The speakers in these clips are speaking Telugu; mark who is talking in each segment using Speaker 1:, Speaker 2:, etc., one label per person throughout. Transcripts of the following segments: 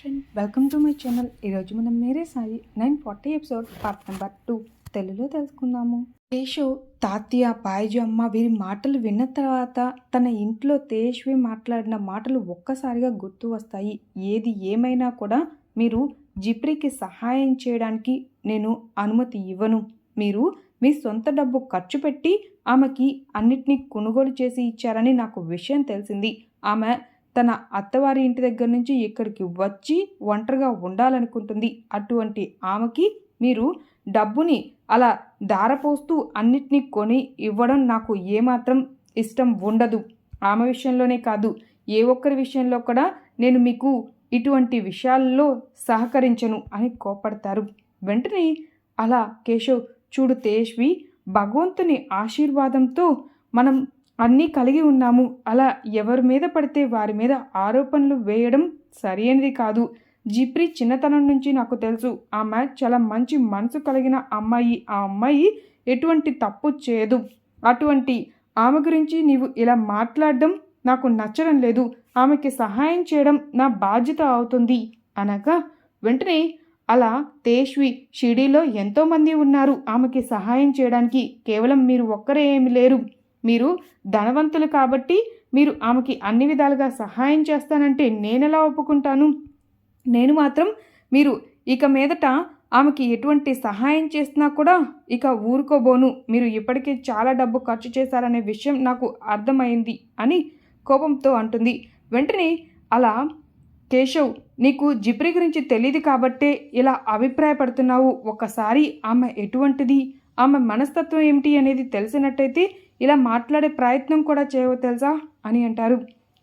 Speaker 1: Friend welcome to my channel ఈరోజు మనం Mere Sai nine forty episode part number two. తెలుగులో తెలుసుకుందాము. కేశవ్ తాతయ్య బాయిజు అమ్మ వీరి మాటలు విన్న తర్వాత తన ఇంట్లో తేజ్వి మాట్లాడిన మాటలు ఒక్కసారిగా గుర్తు వస్తాయి. ఏది ఏమైనా కూడా మీరు జిప్రీకి సహాయం చేయడానికి నేను అనుమతి ఇవ్వను. మీరు మీ సొంత డబ్బు ఖర్చు పెట్టి ఆమెకి అన్నిటినీ కొనుగోలు చేసి ఇచ్చారని నాకు విషయం తెలిసింది. ఆమె తన అత్తవారి ఇంటి దగ్గర నుంచి ఇక్కడికి వచ్చి ఒంటరిగా ఉండాలనుకుంటుంది. అటువంటి ఆమెకి మీరు డబ్బుని అలా దారపోస్తూ అన్నిటినీ కొని ఇవ్వడం నాకు ఏమాత్రం ఇష్టం ఉండదు. ఆమె విషయంలోనే కాదు ఏ ఒక్కరి విషయంలో కూడా నేను మీకు ఇటువంటి విషయాల్లో సహకరించను అని కోపడతారు వెంటనే అలా కేశవ్ చూడు తేజ్వి భగవంతుని ఆశీర్వాదంతో మనం అన్నీ కలిగి ఉన్నాము. అలా ఎవరి మీద పడితే వారి మీద ఆరోపణలు వేయడం సరైనది కాదు. జిప్రి చిన్నతనం నుంచి నాకు తెలుసు. ఆమె చాలా మంచి మనసు కలిగిన అమ్మాయి. ఆ అమ్మాయి ఎటువంటి తప్పు చేయదు. అటువంటి ఆమె గురించి నీవు ఇలా మాట్లాడడం నాకు నచ్చడం లేదు. ఆమెకి సహాయం చేయడం నా బాధ్యత అవుతుంది. అనగా వెంటనే అలా తేష్వి షిడీలో ఎంతోమంది ఉన్నారు. ఆమెకి సహాయం చేయడానికి కేవలం మీరు ఒక్కరే ఏమి లేరు. మీరు ధనవంతులు కాబట్టి మీరు ఆమెకి అన్ని విధాలుగా సహాయం చేస్తానంటే నేనెలా ఒప్పుకుంటాను? నేను మాత్రం మీరు ఇక మీదట ఆమెకి ఎటువంటి సహాయం చేసినా కూడా ఇక ఊరుకోబోను. మీరు ఇప్పటికే చాలా డబ్బు ఖర్చు చేశారనే విషయం నాకు అర్థమైంది అని కోపంతో అంటుంది. వెంటనే అలా కేశవ్ నీకు జిప్రి గురించి తెలియదు కాబట్టే ఇలా అభిప్రాయపడుతున్నావు. ఒకసారి ఆమె ఎటువంటిది? ఆమె మనస్తత్వం ఏమిటి అనేది తెలిసినట్టయితే ఇలా మాట్లాడే ప్రయత్నం కూడా చేయవ తెలుసా? అని అంటారు.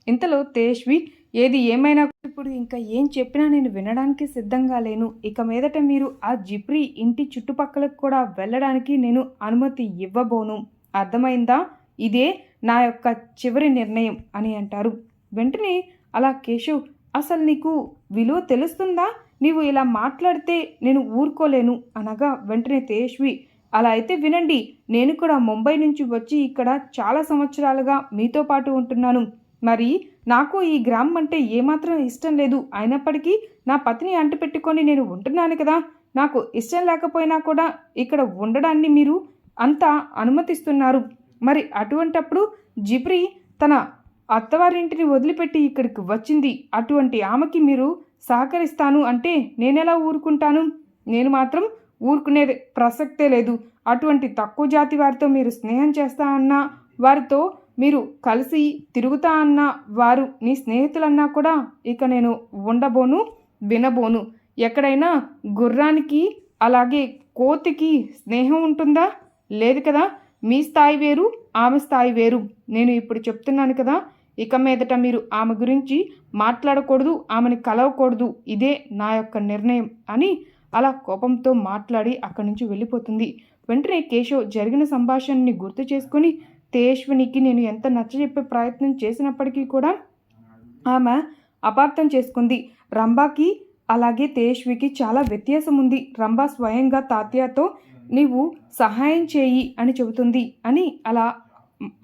Speaker 1: ఇంతలో తేష్వి ఏది ఏమైనా ఇప్పుడు ఇంకా ఏం చెప్పినా నేను వినడానికి సిద్ధంగా లేను. ఇక మీదట మీరు ఆ జిప్రీ ఇంటి చుట్టుపక్కలకు కూడా వెళ్ళడానికి నేను అనుమతి ఇవ్వబోను. అర్థమైందా? ఇదే నా యొక్క చివరి నిర్ణయం అని అంటారు. వెంటనే అలా కేశవ్ అసలు నీకు విలువ తెలుస్తుందా? నీవు ఇలా మాట్లాడితే నేను ఊరుకోలేను అనగా వెంటనే తేష్వి అలా అయితే వినండి. నేను కూడా ముంబై నుంచి వచ్చి ఇక్కడ చాలా సంవత్సరాలుగా మీతో పాటు ఉంటున్నాను. మరి నాకు ఈ గ్రామం అంటే ఏమాత్రం ఇష్టం లేదు. అయినప్పటికీ నా పతిని అంటుపెట్టుకొని నేను ఉంటున్నాను కదా. నాకు ఇష్టం లేకపోయినా కూడా ఇక్కడ ఉండడాన్ని మీరు అంతా అనుమతిస్తున్నారు. మరి అటువంటప్పుడు జిబ్రి తన అత్తవారింటిని వదిలిపెట్టి ఇక్కడికి వచ్చింది. అటువంటి ఆమెకి మీరు సహకరిస్తాను అంటే నేనెలా ఊరుకుంటాను? నేను మాత్రం ఊరుకునేది ప్రసక్తే లేదు. అటువంటి తక్కువ జాతి వారితో మీరు స్నేహం చేస్తా అన్నా వారితో మీరు కలిసి తిరుగుతా అన్నా వారు నీ స్నేహితులన్నా కూడా ఇక నేను ఉండబోను వినబోను. ఎక్కడైనా గుర్రానికి అలాగే కోతికి స్నేహం ఉంటుందా? లేదు కదా. మీ స్థాయి వేరు ఆమె స్థాయి వేరు. నేను ఇప్పుడు చెప్తున్నాను కదా. ఇక మీదట మీరు ఆమె గురించి మాట్లాడకూడదు ఆమెని కలవకూడదు. ఇదే నా యొక్క నిర్ణయం అని అలా కోపంతో మాట్లాడి అక్కడి నుంచి వెళ్ళిపోతుంది. వెంటనే కేశవ్ జరిగిన సంభాషణని గుర్తు చేసుకొని తేష్వనికి నేను ఎంత నచ్చజెప్పే ప్రయత్నం చేసినప్పటికీ కూడా ఆమె అపార్థం చేసుకుంది. రంభాకి అలాగే తేష్వికి చాలా వ్యత్యాసం ఉంది. రంభా స్వయంగా తాత్యాతో నీవు సహాయం చేయి అని చెబుతుంది అని అలా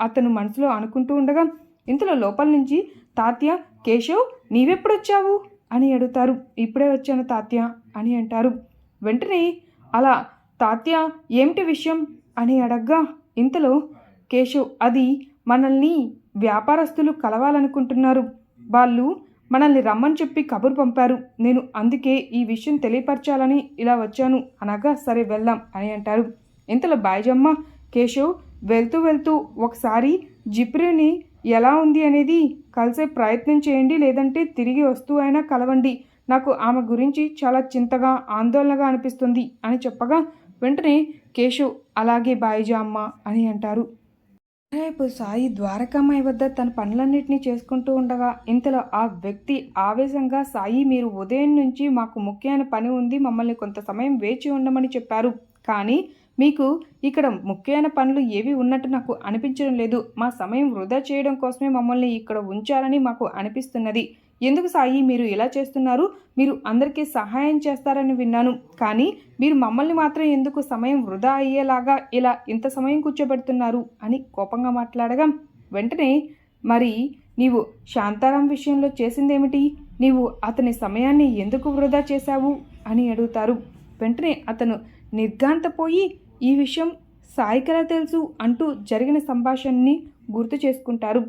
Speaker 1: అతను మనసులో అనుకుంటూ ఉండగా ఇంతలో లోపల నుంచి తాత్య కేశవ్ నీవెప్పుడొచ్చావు? అని అడుగుతారు. ఇప్పుడే వచ్చాను తాత్య అని అంటారు. వెంటనే అలా తాత్య ఏమిటి విషయం? అని అడగ్గా ఇంతలో కేశవ్ అది మనల్ని వ్యాపారస్తులు కలవాలనుకుంటున్నారు. వాళ్ళు మనల్ని రమ్మని చెప్పి కబురు పంపారు. నేను అందుకే ఈ విషయం తెలియపరచాలని ఇలా వచ్చాను అనగా సరే వెళ్దాం అని అంటారు. ఇంతలో బాయజమ్మ కేశవ్ వెళ్తూ వెళ్తూ ఒకసారి జిప్రిని ఎలా ఉంది అనేది కలిసే ప్రయత్నం చేయండి లేదంటే తిరిగి వస్తూ అయినా కలవండి. నాకు ఆమె గురించి చాలా చింతగా ఆందోళనగా అనిపిస్తుంది అని చెప్పగా వెంటనే కేశవ్ అలాగే బాయిజా అమ్మ అని అంటారు. రేపు సాయి ద్వారకామాయి వద్ద తన పనులన్నింటినీ చేసుకుంటూ ఉండగా ఇంతలో ఆ వ్యక్తి ఆవేశంగా సాయి మీరు ఉదయం నుంచి మాకు ముఖ్యమైన పని ఉంది మమ్మల్ని కొంత సమయం వేచి ఉండమని చెప్పారు. కానీ మీకు ఇక్కడ ముఖ్యమైన పనులు ఏవి ఉన్నట్టు నాకు అనిపించడం లేదు. మా సమయం వృధా చేయడం కోసమే మమ్మల్ని ఇక్కడ ఉంచాలని మాకు అనిపిస్తున్నది. ఎందుకు సాయి? మీరు ఇలా చేస్తున్నారు. మీరు అందరికీ సహాయం చేస్తారని విన్నాను. కానీ మీరు మమ్మల్ని మాత్రం ఎందుకు సమయం వృధా అయ్యేలాగా ఇలా ఇంత సమయం కూర్చోబెడుతున్నారు అని కోపంగా మాట్లాడగా వెంటనే మరి నీవు శాంతారాం విషయంలో చేసిందేమిటి? నీవు అతని సమయాన్ని ఎందుకు వృధా చేశావు? అని అడుగుతారు. వెంటనే అతను నిర్ఘాంతపోయి ఈ విషయం సాయికలా తెలుసు అంటూ జరిగిన సంభాషణని గుర్తు చేసుకుంటారు.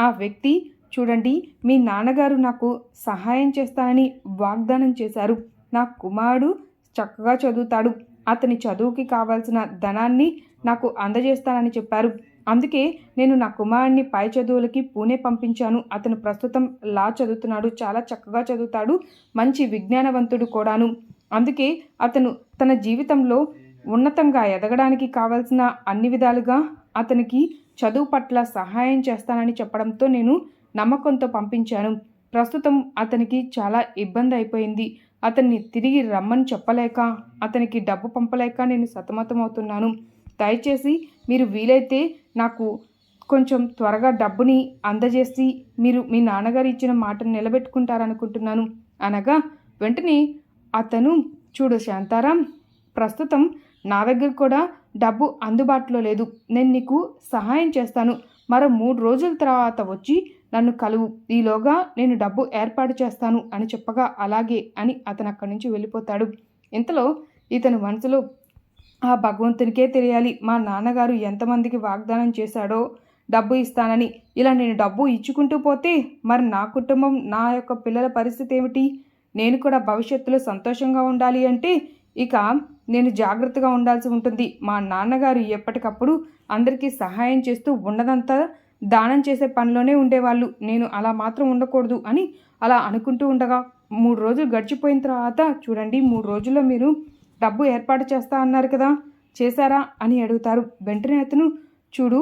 Speaker 1: ఆ వ్యక్తి చూడండి మీ నాన్నగారు నాకు సహాయం చేస్తానని వాగ్దానం చేశారు. నా కుమారుడు చక్కగా చదువుతాడు. అతని చదువుకి కావాల్సిన ధనాన్ని నాకు అందజేస్తానని చెప్పారు. అందుకే నేను నా కుమారుడిని పై చదువులకి పూణే పంపించాను. అతను ప్రస్తుతం లా చదువుతున్నాడు. చాలా చక్కగా చదువుతాడు. మంచి విజ్ఞానవంతుడు కూడాను. అందుకే అతను తన జీవితంలో ఉన్నతంగా ఎదగడానికి కావాల్సిన అన్ని విధాలుగా అతనికి చదువు పట్ల సహాయం చేస్తానని చెప్పడంతో నేను నమ్మకంతో పంపించాను. ప్రస్తుతం అతనికి చాలా ఇబ్బంది అయిపోయింది. అతన్ని తిరిగి రమ్మని చెప్పలేక అతనికి డబ్బు పంపలేక నేను సతమతమవుతున్నాను దయచేసి మీరు వీలైతే నాకు కొంచెం త్వరగా డబ్బుని అందజేసి మీరు మీ నాన్నగారు ఇచ్చిన మాటను నిలబెట్టుకుంటారనుకుంటున్నాను. అనగా వెంటనే అతను చూడు శాంతారాం ప్రస్తుతం నా దగ్గర కూడా డబ్బు అందుబాటులో లేదు. నేను నీకు సహాయం చేస్తాను. మరో మూడు రోజుల తర్వాత వచ్చి నన్ను కలువు. ఈలోగా నేను డబ్బు ఏర్పాటు చేస్తాను అని చెప్పగా అలాగే అని అతను అక్కడి నుంచి వెళ్ళిపోతాడు. ఇంతలో ఇతని మనసులో ఆ భగవంతునికే తెలియాలి. మా నాన్నగారు ఎంతమందికి వాగ్దానం చేశాడో డబ్బు ఇస్తానని. ఇలా నేను డబ్బు ఇచ్చుకుంటూ పోతే మరి నా కుటుంబం నా యొక్క పిల్లల పరిస్థితి ఏమిటి? నేను కూడా భవిష్యత్తులో సంతోషంగా ఉండాలి అంటే ఇక నేను జాగ్రత్తగా ఉండాల్సి ఉంటుంది. మా నాన్నగారు ఎప్పటికప్పుడు అందరికీ సహాయం చేస్తూ ఉన్నదంతా దానం చేసే పనిలోనే ఉండేవాళ్ళు. నేను అలా మాత్రం ఉండకూడదు అని అలా అనుకుంటూ ఉండగా మూడు రోజులు గడిచిపోయిన తర్వాత చూడండి మూడు రోజుల్లో మీరు డబ్బు ఏర్పాటు చేస్తా అన్నారు కదా చేశారా అని అడుగుతారు. వెంటనే అతను చూడు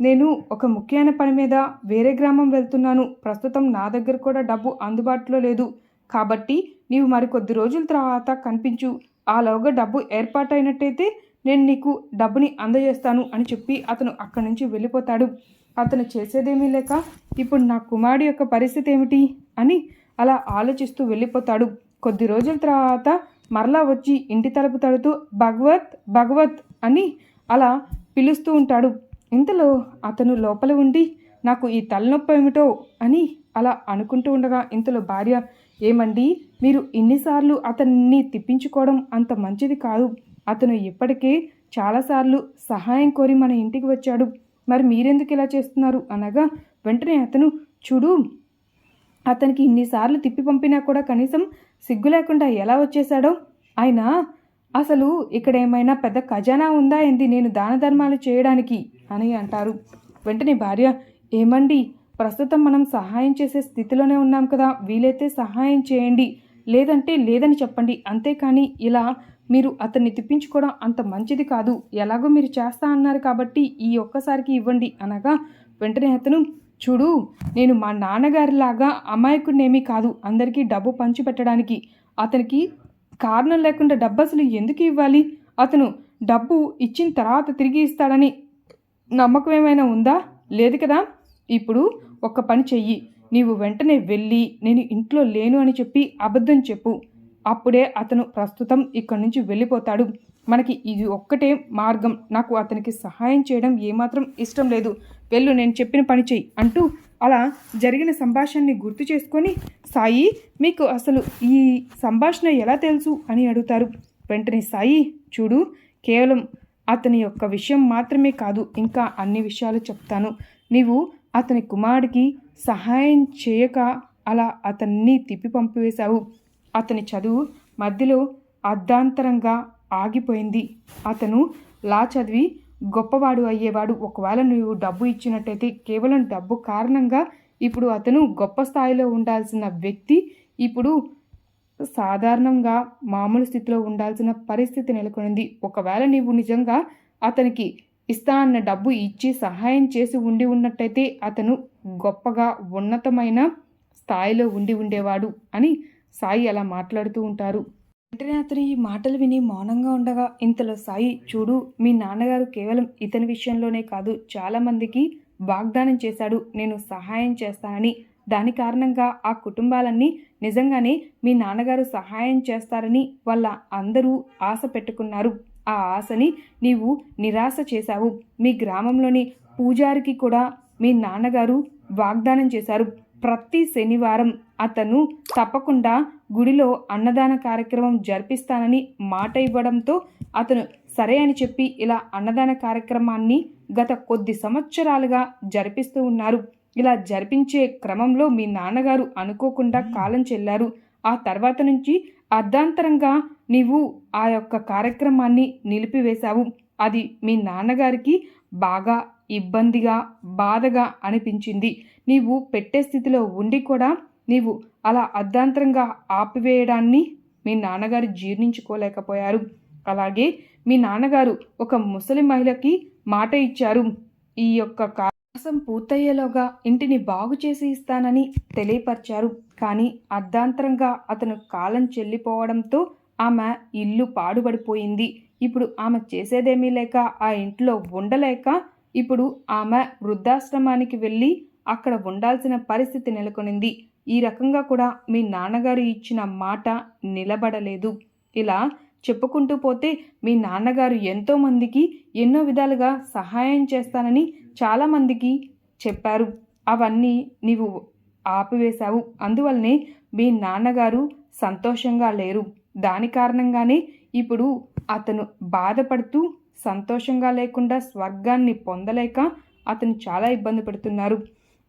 Speaker 1: నేను ఒక ముఖ్యమైన పని మీద వేరే గ్రామం వెళ్తున్నాను. ప్రస్తుతం నా దగ్గర కూడా డబ్బు అందుబాటులో లేదు. కాబట్టి నీవు మరికొద్ది రోజుల తర్వాత కనిపించు. ఆలోగా డబ్బు ఏర్పాటైనట్టయితే నేను నీకు డబ్బుని అందజేస్తాను అని చెప్పి అతను అక్కడి నుంచి వెళ్ళిపోతాడు. అతను చేసేదేమీ లేక ఇప్పుడు నా కుమారుడి యొక్క పరిస్థితి ఏమిటి? అని అలా ఆలోచిస్తూ వెళ్ళిపోతాడు. కొద్ది రోజుల తర్వాత మరలా వచ్చి ఇంటి తలుపు తడుతూ భగవత్ భగవత్ అని అలా పిలుస్తూ ఉంటాడు. ఇంతలో అతను లోపల ఉండి నాకు ఈ తలనొప్పి ఏమిటో అని అలా అనుకుంటూ ఉండగా ఇంతలో భార్య ఏమండి? మీరు ఇన్నిసార్లు అతన్ని తిప్పించుకోవడం అంత మంచిది కాదు. అతను ఇప్పటికే చాలాసార్లు సహాయం కోరి మన ఇంటికి వచ్చాడు. మరి మీరెందుకు ఇలా చేస్తున్నారు? అనగా వెంటనే అతను చూడు అతనికి ఇన్నిసార్లు తిప్పి పంపినా కూడా కనీసం సిగ్గు లేకుండా ఎలా వచ్చేశాడో? ఆయన అసలు ఇక్కడ ఏమైనా పెద్ద ఖజానా ఉందా ఏంది? నేను దాన ధర్మాలు చేయడానికి అని అంటారు. వెంటనే భార్య ఏమండి ప్రస్తుతం మనం సహాయం చేసే స్థితిలోనే ఉన్నాం కదా వీలైతే సహాయం చేయండి. లేదంటే లేదని చెప్పండి. అంతేకాని ఇలా మీరు అతన్ని తిప్పించుకోవడం అంత మంచిది కాదు. ఎలాగో మీరు చేస్తా అన్నారు కాబట్టి ఈ ఒక్కసారికి ఇవ్వండి అనగా వెంటనే అతను చూడు నేను మా నాన్నగారిలాగా అమాయకుడినేమీ కాదు. అందరికీ డబ్బు పంచి పెట్టడానికి. అతనికి కారణం లేకుండా డబ్బు అసలు ఎందుకు ఇవ్వాలి? అతను డబ్బు ఇచ్చిన తర్వాత తిరిగి ఇస్తాడని నమ్మకం ఏమైనా ఉందా? లేదు కదా? ఇప్పుడు ఒక్క పని చెయ్యి. నీవు వెంటనే వెళ్ళి నేను ఇంట్లో లేను అని చెప్పి అబద్ధం చెప్పు. అప్పుడే అతను ప్రస్తుతం ఇక్కడి నుంచి వెళ్ళిపోతాడు. మనకి ఇది ఒక్కటే మార్గం. నాకు అతనికి సహాయం చేయడం ఏమాత్రం ఇష్టం లేదు. వెళ్ళు నేను చెప్పిన పని చెయ్యి అంటూ అలా జరిగిన సంభాషణని గుర్తు చేసుకొని సాయి మీకు అసలు ఈ సంభాషణ ఎలా తెలుసు అని అడుగుతారు. వెంటనే సాయి చూడు కేవలం అతని యొక్క విషయం మాత్రమే కాదు ఇంకా అన్ని విషయాలు చెప్తాను. నీవు అతని కుమారుడికి సహాయం చేయక అలా అతన్ని తిప్పి పంపివేశావు. అతని చదువు మధ్యలో అర్ధాంతరంగా ఆగిపోయింది. అతను లా చదివి గొప్పవాడు అయ్యేవాడు. ఒకవేళ నువ్వు డబ్బు ఇచ్చినట్టయితే కేవలం డబ్బు కారణంగా ఇప్పుడు అతను గొప్ప స్థాయిలో ఉండాల్సిన వ్యక్తి ఇప్పుడు సాధారణంగా మామూలు స్థితిలో ఉండాల్సిన పరిస్థితి నెలకొనింది. ఒకవేళ నీవు నిజంగా అతనికి ఇస్తా అన్న డబ్బు ఇచ్చి సహాయం చేసి ఉండి ఉన్నట్టయితే అతను గొప్పగా ఉన్నతమైన స్థాయిలో ఉండి ఉండేవాడు అని సాయి అలా మాట్లాడుతూ ఉంటారు. వెంటనే అతను ఈ మాటలు విని మౌనంగా ఉండగా ఇంతలో సాయి చూడు మీ నాన్నగారు కేవలం ఇతని విషయంలోనే కాదు చాలామందికి వాగ్దానం చేశాడు నేను సహాయం చేస్తానని. దాని కారణంగా ఆ కుటుంబాలన్నీ నిజంగానే మీ నాన్నగారు సహాయం చేస్తారని వాళ్ళ అందరూ ఆశ పెట్టుకున్నారు. ఆ ఆశని నీవు నిరాశ చేశావు. మీ గ్రామంలోని పూజారికి కూడా మీ నాన్నగారు వాగ్దానం చేశారు. ప్రతి శనివారం అతను తప్పకుండా గుడిలో అన్నదాన కార్యక్రమం జరిపిస్తానని మాట ఇవ్వడంతో అతను సరే అని చెప్పి ఇలా అన్నదాన కార్యక్రమాన్ని గత కొద్ది సంవత్సరాలుగా జరిపిస్తూ ఉన్నారు. ఇలా జరిపించే క్రమంలో మీ నాన్నగారు అనుకోకుండా కాలం చెల్లారు. ఆ తర్వాత నుంచి అర్ధాంతరంగా నీవు ఆ యొక్క కార్యక్రమాన్ని నిలిపివేశావు. అది మీ నాన్నగారికి బాగా ఇబ్బందిగా బాధగా అనిపించింది. నీవు పెట్టే స్థితిలో ఉండి కూడా నీవు అలా అర్ధాంతరంగా ఆపివేయడాన్ని మీ నాన్నగారు జీర్ణించుకోలేకపోయారు. అలాగే మీ నాన్నగారు ఒక ముసలి మహిళకి మాట ఇచ్చారు. ఈ యొక్క కాసం పూర్తయ్యేలోగా ఇంటిని బాగు చేసి ఇస్తానని తెలియపరిచారు. కానీ అర్ధాంతరంగా అతను కాలం చెల్లిపోవడంతో ఆమె ఇల్లు పాడుపడిపోయింది ఇప్పుడు ఆమె చేసేదేమీ లేక ఆ ఇంట్లో ఉండలేక ఇప్పుడు ఆమె వృద్ధాశ్రమానికి వెళ్ళి అక్కడ ఉండాల్సిన పరిస్థితి నెలకొనింది. ఈ రకంగా కూడా మీ నాన్నగారు ఇచ్చిన మాట నిలబడలేదు. ఇలా చెప్పుకుంటూ పోతే మీ నాన్నగారు ఎంతోమందికి ఎన్నో విధాలుగా సహాయం చేస్తానని చాలామందికి చెప్పారు. అవన్నీ నీవు ఆపివేశావు. అందువల్లనే మీ నాన్నగారు సంతోషంగా లేరు. దాని కారణంగానే ఇప్పుడు అతను బాధపడుతూ సంతోషంగా లేకుండా స్వర్గాన్ని పొందలేక అతను చాలా ఇబ్బంది పడుతున్నారు.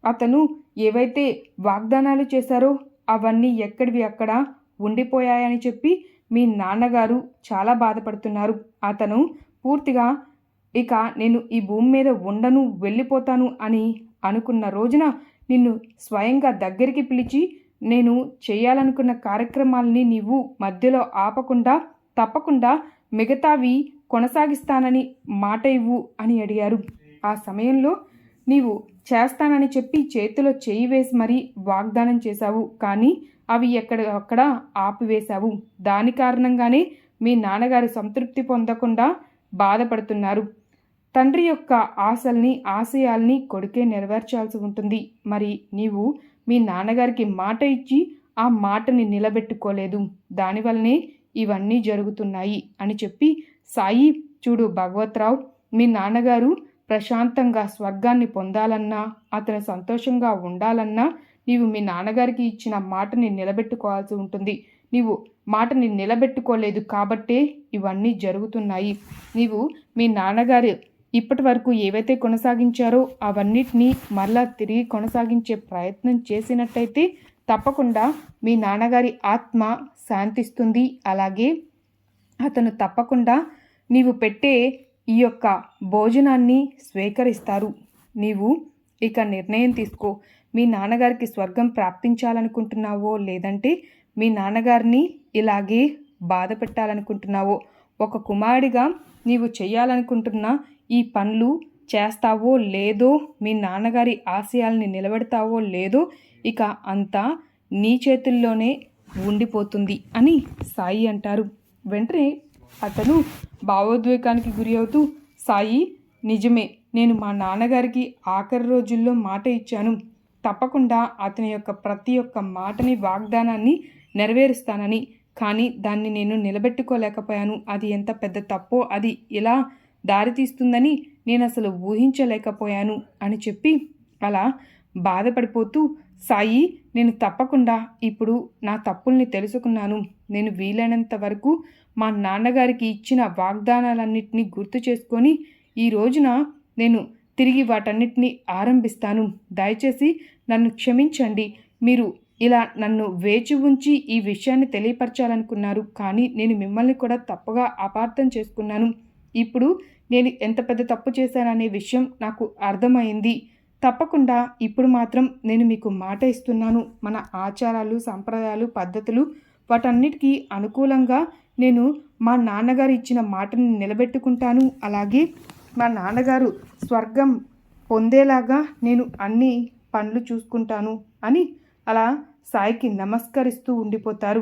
Speaker 1: అతను ఏవైతే వాగ్దానాలు చేశారో అవన్నీ ఎక్కడివి అక్కడ ఉండిపోయాయని చెప్పి మీ నాన్నగారు చాలా బాధపడుతున్నారు. అతను పూర్తిగా ఇక నేను ఈ భూమి మీద ఉండను వెళ్ళిపోతాను అని అనుకున్న రోజున నిన్ను స్వయంగా దగ్గరికి పిలిచి నేను చేయాలనుకున్న కార్యక్రమాలని నీవు మధ్యలో ఆపకుండా తప్పకుండా మిగతావి కొనసాగిస్తానని మాట ఇవ్వు అని అడిగారు. ఆ సమయంలో నీవు చేస్తానని చెప్పి చేతిలో చేయి వేసి మరీ వాగ్దానం చేశావు. కానీ అవి ఎక్కడ అక్కడ ఆపివేశావు. దాని కారణంగానే మీ నాన్నగారు సంతృప్తి పొందకుండా బాధపడుతున్నారు. తండ్రి యొక్క ఆశల్ని ఆశయాల్ని కొడుకే నెరవేర్చాల్సి ఉంటుంది. మరి నీవు మీ నాన్నగారికి మాట ఇచ్చి ఆ మాటని నిలబెట్టుకోలేదు. దానివల్లనే ఇవన్నీ జరుగుతున్నాయి అని చెప్పి సాయి చూడు భగవత్రావు మీ నాన్నగారు ప్రశాంతంగా స్వర్గాన్ని పొందాలన్నా అతను సంతోషంగా ఉండాలన్నా నీవు మీ నాన్నగారికి ఇచ్చిన మాటని నిలబెట్టుకోవాల్సి ఉంటుంది. నీవు మాటని నిలబెట్టుకోలేదు కాబట్టే ఇవన్నీ జరుగుతున్నాయి. నీవు మీ నాన్నగారు ఇప్పటి వరకు ఏవైతే కొనసాగించారో అవన్నిటినీ మరలా తిరిగి కొనసాగించే ప్రయత్నం చేసినట్టయితే తప్పకుండా మీ నాన్నగారి ఆత్మ శాంతిస్తుంది. అలాగే అతను తప్పకుండా నీవు పెట్టే ఈ యొక్క భోజనాన్ని స్వీకరిస్తారు. నీవు ఇక నిర్ణయం తీసుకో. మీ నాన్నగారికి స్వర్గం ప్రాప్తించాలనుకుంటున్నావో లేదంటే మీ నాన్నగారిని ఇలాగే బాధ పెట్టాలనుకుంటున్నావో ఒక కుమారుడిగా నీవు చేయాలనుకుంటున్న ఈ పనులు చేస్తావో లేదో మీ నాన్నగారి ఆశయాల్ని నిలబెడతావో లేదో ఇక అంతా నీ చేతుల్లోనే ఉండిపోతుంది అని సాయి అంటారు. వెంటనే అతను భావోద్వేగానికి గురి అవుతూ సాయి నిజమే నేను మా నాన్నగారికి ఆఖరి రోజుల్లో మాట ఇచ్చాను. తప్పకుండా అతని యొక్క ప్రతి ఒక్క మాటని వాగ్దానాన్ని నెరవేరుస్తానని. కానీ దాన్ని నేను నిలబెట్టుకోలేకపోయాను. అది ఎంత పెద్ద తప్పో అది ఇలా దారితీస్తుందని నేను అసలు ఊహించలేకపోయాను అని చెప్పి అలా బాధపడిపోతూ సాయి నేను తప్పకుండా ఇప్పుడు నా తప్పుల్ని తెలుసుకున్నాను. నేను వీలైనంత వరకు మా నాన్నగారికి ఇచ్చిన వాగ్దానాలన్నింటినీ గుర్తు చేసుకొని ఈ రోజున నేను తిరిగి వాటన్నిటిని ఆరంభిస్తాను. దయచేసి నన్ను క్షమించండి. మీరు ఇలా నన్ను వేచి ఉంచి ఈ విషయాన్ని తెలియపరచాలనుకున్నారు. కానీ నేను మిమ్మల్ని కూడా తప్పుగా అపార్థం చేసుకున్నాను. ఇప్పుడు నేను ఎంత పెద్ద తప్పు చేశాననే విషయం నాకు అర్థమైంది. తప్పకుండా ఇప్పుడు మాత్రం నేను మీకు మాట ఇస్తున్నాను. మన ఆచారాలు సంప్రదాయాలు పద్ధతులు వాటన్నిటికీ అనుకూలంగా నేను మా నాన్నగారు ఇచ్చిన మాటని నిలబెట్టుకుంటాను. అలాగే మా నాన్నగారు స్వర్గం పొందేలాగా నేను అన్ని పనులు చూసుకుంటాను అని అలా సాయికి నమస్కరిస్తూ ఉండిపోతారు.